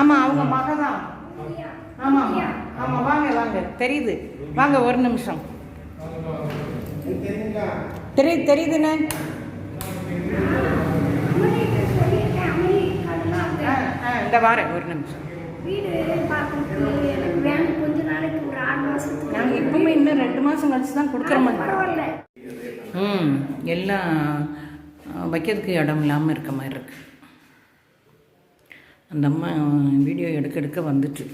ஆமாம் ஆமாம் வாங்க வாங்க. தெரியுது. வாங்க ஒரு நிமிஷம். தெரியுது தெரியுதுண்ணே? இந்த வாரேன் ஒரு நிமிஷம். நாங்கள் இப்பவுமே இன்னும் ரெண்டு மாதம் கழிச்சு தான் கொடுக்குற மாதிரி ம் எல்லாம் வைக்கிறதுக்கு இடம் இல்லாமல் இருக்க மாதிரி இருக்கு. அந்த அம்மா வீடியோ எடுக்க எடுக்க வந்துட்டு.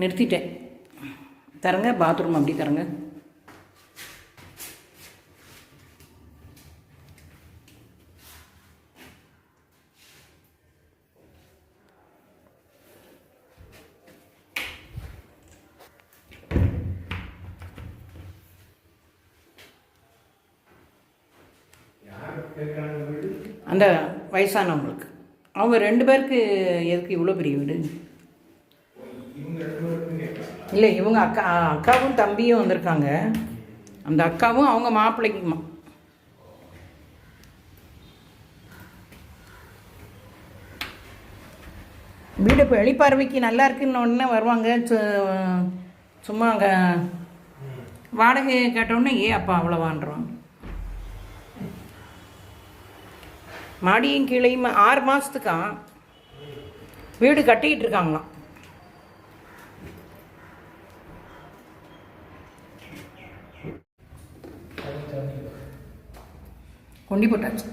நிறுத்திட்டேன். தரங்க பாத்ரூம் அப்படி தரங்க. அந்த வயசானவங்களுக்கு. அவங்க ரெண்டு பேருக்கு எதுக்கு இவ்வளோ பெரிய வீடு? இல்லை இவங்க அக்கா அக்காவும் தம்பியும் வந்திருக்காங்க. அந்த அக்காவும் அவங்க மாப்பிள்ளைக்குமா வீடு இப்போ வெளிப்பார்வைக்கு நல்லா இருக்குன்னு உடனே வருவாங்க. சும்மா அங்கே வாடகை கேட்டோடனே ஏ அப்பா அவ்வளோவான்றோம். மாடியும் கீழையும் ஆறு மாதத்துக்கா வீடு கட்டிக்கிட்டு இருக்காங்களாம். கொண்டி போட்டாச்சு.